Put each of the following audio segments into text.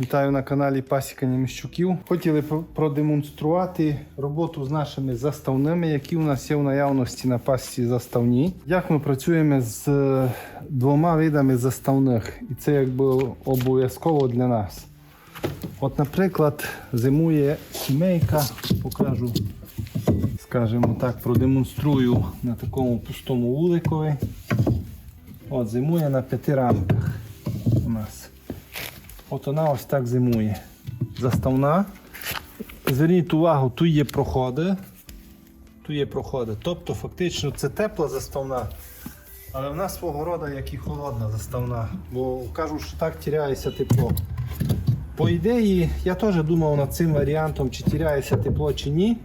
Вітаю на каналі Пасіка Німіщуків. Хотіли продемонструвати роботу з нашими заставними, які у нас є в наявності на пасіці заставні. Як ми працюємо з е, двома видами заставних, і це якби обов'язково для нас. От, наприклад, зимує сімейка, покажу, скажімо так, продемонструю на такому пустому вуликові. От, зимує на п'яти рамках. От вона ось так зимує. Заставна. Зверніть увагу, тут є проходи. Тут є проходи. Тобто, фактично, це тепла заставна. Але вона свого роду, як і холодна заставна. Бо кажуть, що так тіряється тепло. По ідеї, я теж думав над цим варіантом, чи тіряється тепло, чи ні.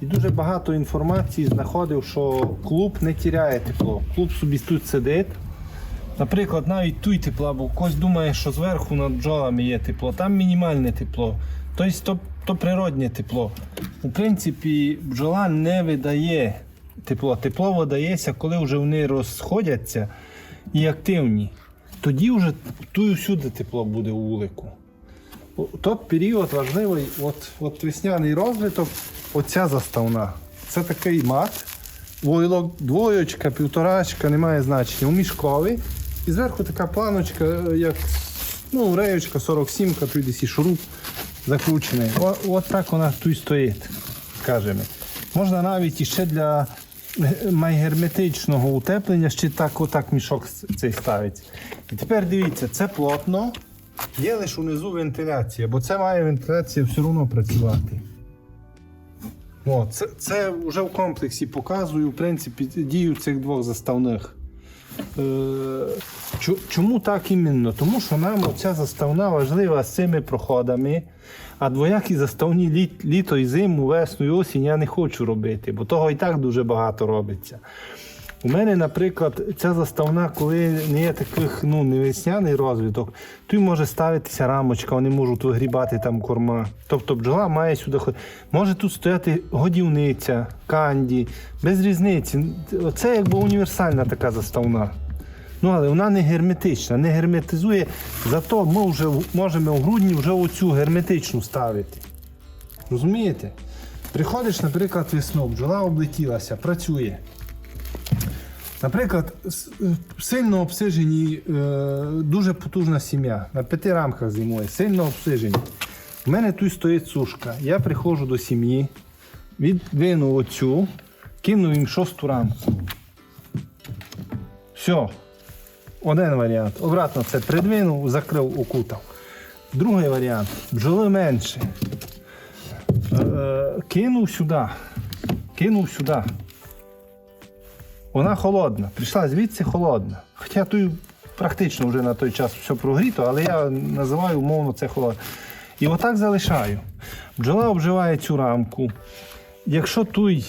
І дуже багато інформації знаходив, що клуб не тіряє тепло. Клуб собі тут сидить. Наприклад, навіть тут тепла, бо хтось думає, що зверху над бджолами є тепло, там мінімальне тепло. Тобто то, то тепло. У принципі, бджола не видає тепло. Тепло видається, коли вже вони розходяться і активні. Тоді вже тут всюди тепло буде у вулику. Тот період важливий, от, от весняний розвиток, оця заставна. Це такий мат. Войлок двоєчка, півторачка, немає значення. У мішкові. І зверху така планочка, е, як ну, реєчка 47, тут десь і шуруп закручений. О, от так вона тут стоїть, скажімо. Можна навіть іще для е, майгерметичного утеплення ще так, отак мішок цей ставить. І тепер дивіться, це плотно, є лише унизу вентиляція, бо це має вентиляція все одно працювати. О, це, це вже в комплексі показую, в принципі, дію цих двох заставних. Е, чому так іменно? Тому що нам оця заставна важлива з цими проходами, а двоякі заставні лі... літо і зиму, весну і осінь я не хочу робити, бо того і так дуже багато робиться. У мене, наприклад, ця заставна, коли не є таких ну, не весняний розвиток, тут може ставитися рамочка, вони можуть вигрібати там корма. Тобто бджола має сюди ходити. Може тут стояти годівниця, канді, без різниці. Це якби універсальна така заставна. Ну, але вона не герметична, не герметизує. Зато ми вже можемо в грудні вже оцю герметичну ставити. Розумієте? Приходиш, наприклад, весною, бджола облетілася, працює. Наприклад, е, сильно обсижені, е, дуже потужна сім'я. На п'яти рамках зимує, сильно обсижені. У мене тут стоїть сушка. Я приходжу до сім'ї, відвину оцю, кину їм шосту рамку. Все. Один варіант. Обратно це придвинув, закрив, окутав. Другий варіант. Бджоли менше. Е, кинув сюди. Кинув сюди. Вона холодна. Прийшла звідси холодна. Хоча тут практично вже на той час все прогріто, але я називаю умовно це холодно. І отак залишаю. Бджола обживає цю рамку. Якщо туй,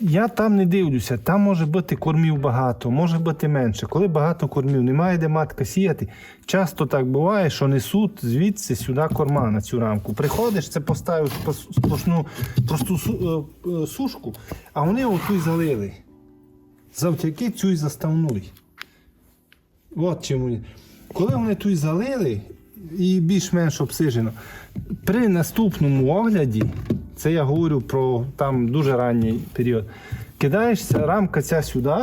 я там не дивлюся, там може бути кормів багато, може бути менше. Коли багато кормів, немає де матка сіяти. Часто так буває, що несуть звідси сюди корма на цю рамку. Приходиш, це поставив сплошну просту е, е, сушку, а вони отуй залили. Завдяки цій заставнуй. От чому. Коли вони тут залили і більш-менш обсижено, при наступному огляді, це я говорю про там дуже ранній період, кидаєшся рамка ця сюди,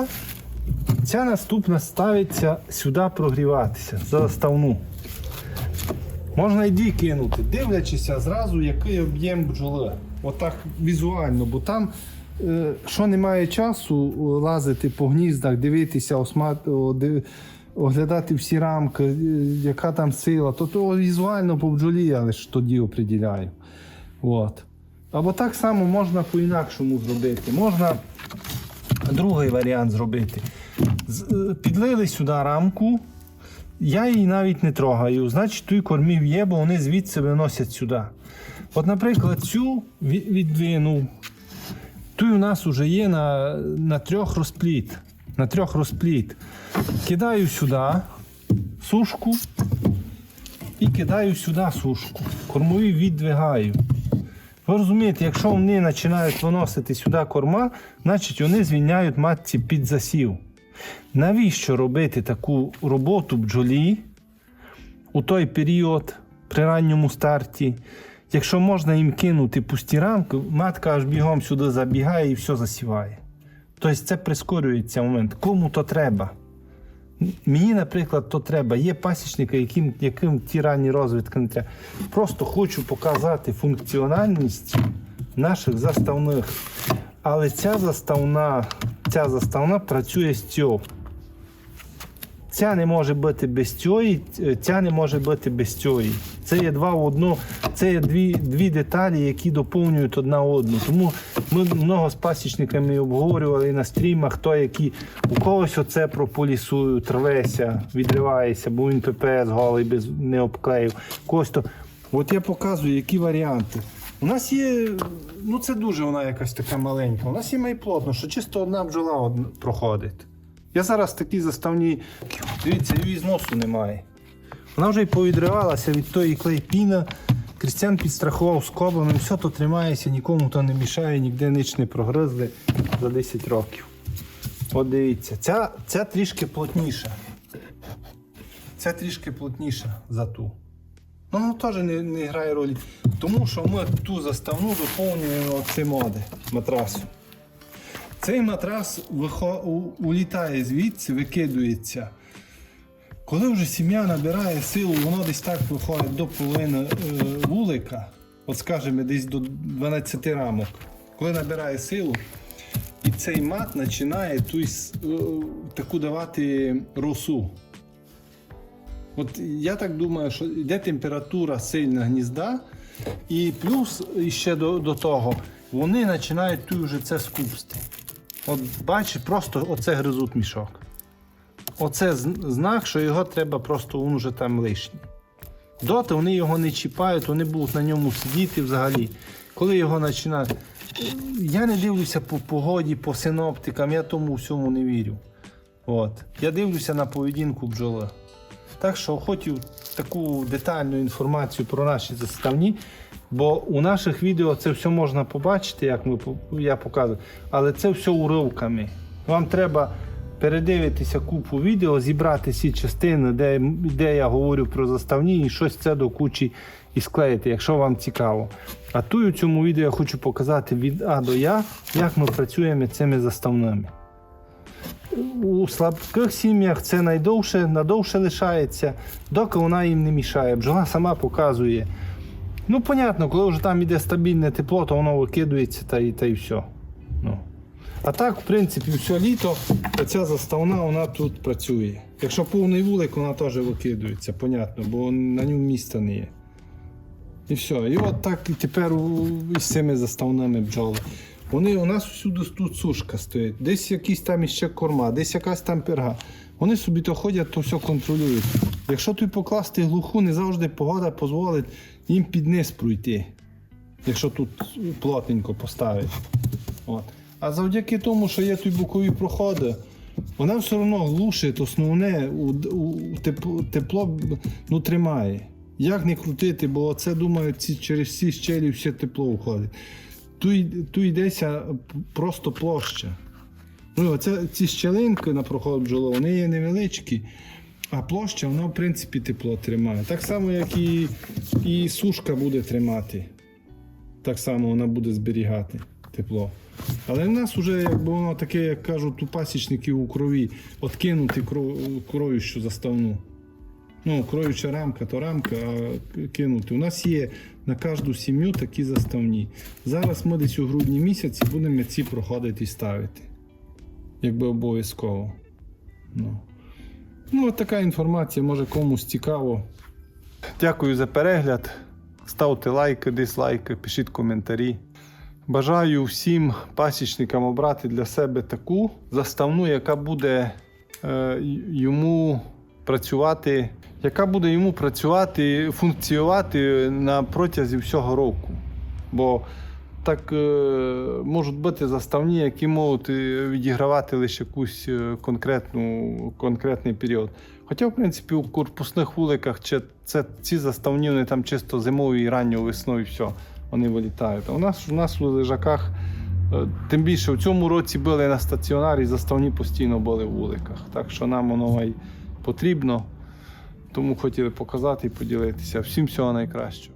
ця наступна ставиться сюди прогріватися за заставну. Можна і дві кинути, дивлячися зразу, який об'єм бджоли. Отак візуально, бо там, що немає часу е, лазити по гніздах, дивитися, осмат, оглядати всі рамки, е, яка там сила, то, то візуально по бджолі я лише тоді оприділяю. От. Або так само можна по-інакшому зробити. Можна другий варіант зробити. Е, Підлили сюди рамку, я її навіть не трогаю. Значить, тут кормів є, бо вони звідси виносять сюди. От, наприклад, цю ві- Тут у нас вже є на, на трьох розпліт. На трьох розпліт. Кидаю сюди сушку і кидаю сюди сушку. Кормові віддвигаю. Ви розумієте, якщо вони починають виносити сюди корма, значить вони звільняють матці під засів. Навіщо робити таку роботу бджолі у той період, при ранньому старті. Якщо можна їм кинути пусті рамки, матка аж бігом сюди забігає і все засіває. Тобто це прискорюється момент. Кому то треба. Мені, наприклад, то треба. Є пасічники, яким, яким ті ранні розвитки не треба. Просто хочу показати функціональність наших заставних. Але ця заставна, ця заставна працює з цього. Ця не може бути без цієї, ця не може бути без цієї. Це є два в одну, це є дві, дві деталі, які доповнюють одна одну. Тому ми много з пасічниками обговорювали і на стрімах, хто які у когось оце прополісують, рвеся, відривається, бо він ППС голий без не обклеїв. Когось то. От я показую, які варіанти. У нас є, ну це дуже вона якась така маленька. У нас є майплотно, що чисто одна бджола проходить. Я зараз такі заставні. Дивіться, її зносу немає. Вона вже й повідривалася від тої клейпіна. Крістян підстрахував скобами, все то тримається, нікому то не мішає, ніде ніч не прогризли за 10 років. От дивіться, ця, ця трішки плотніша. Ця трішки плотніша за ту. Ну, воно теж не, не грає ролі. Тому що ми ту заставну доповнюємо цим моди матрасу. Цей матрас вихо... улітає звідси, викидується. Коли вже сім'я набирає силу, воно десь так виходить до половини е, вулика, от скажімо, десь до 12 рамок. Коли набирає силу, і цей мат починає ту е, таку давати росу. От я так думаю, що йде температура сильна гнізда, і плюс ще до, до того вони починають тут вже це скупсти. От бачиш, просто оце гризуть мішок. Оце знак, що його треба просто він вже там лишній. Доти вони його не чіпають, вони будуть на ньому сидіти взагалі. Коли його починають. Я не дивлюся по погоді, по синоптикам, я тому всьому не вірю. От. Я дивлюся на поведінку бджоли. Так що хотів таку детальну інформацію про наші заставні, бо у наших відео це все можна побачити, як ми, я показую, але це все уривками. Вам треба передивитися купу відео, зібрати всі частини, де, де я говорю про заставні, і щось це до кучі і склеїти, якщо вам цікаво. А тут у цьому відео я хочу показати від А до Я, як ми працюємо цими заставними. У слабких сім'ях це найдовше, надовше лишається, доки вона їм не мішає. Бджола сама показує. Ну, понятно, коли вже там іде стабільне тепло, то воно викидується та і, та і все. Ну. А так, в принципі, все літо ця заставна вона тут працює. Якщо повний вулик, вона теж викидується, понятно, бо на ньому міста не є. І все. І от так і тепер із цими заставними бджоли. Вони у нас всюди тут сушка стоїть. Десь якісь там іще корма, десь якась там перга. Вони собі то ходять, то все контролюють. Якщо тут покласти глуху, не завжди погода дозволить їм під низ пройти. Якщо тут плотненько поставити. От. А завдяки тому, що є тут бокові проходи, вона все одно глушить основне тепло, тепло ну, тримає. Як не крутити, бо це думаю, ці, через всі щелі все тепло уходить. Тут, тут йдеться просто площа. Ну, оце, ці щелинки на проход бджоли, вони є невеличкі, а площа, вона, в принципі, тепло тримає. Так само, як і, і сушка буде тримати. Так само вона буде зберігати тепло. Але в нас вже якби воно таке, як кажуть, у пасічників у крові, откинути кров- кровищу заставну. Ну, кроюча рамка, то рамка, а кинути. У нас є на кожну сім'ю такі заставні. Зараз ми десь у грудні місяці будемо ці проходити і ставити. Якби обов'язково. Ну. ну, от така інформація, може комусь цікаво. Дякую за перегляд. Ставте лайки, дизлайки, пишіть коментарі. Бажаю всім пасічникам обрати для себе таку заставну, яка буде е, йому працювати, яка буде йому працювати, функціонувати на протязі всього року. Бо так е, можуть бути заставні, які можуть е, відігравати лише якусь е, конкретну, конкретний період. Хоча, в принципі, у корпусних вуликах це, ці заставні вони там чисто зимою і ранньою весною все, вони вилітають. А у нас, у нас у лежаках, е, тим більше в цьому році били на стаціонарі, заставні постійно були в вуликах. Так що нам воно й потрібно. Тому хотіли показати і поділитися. Всім всього найкращого.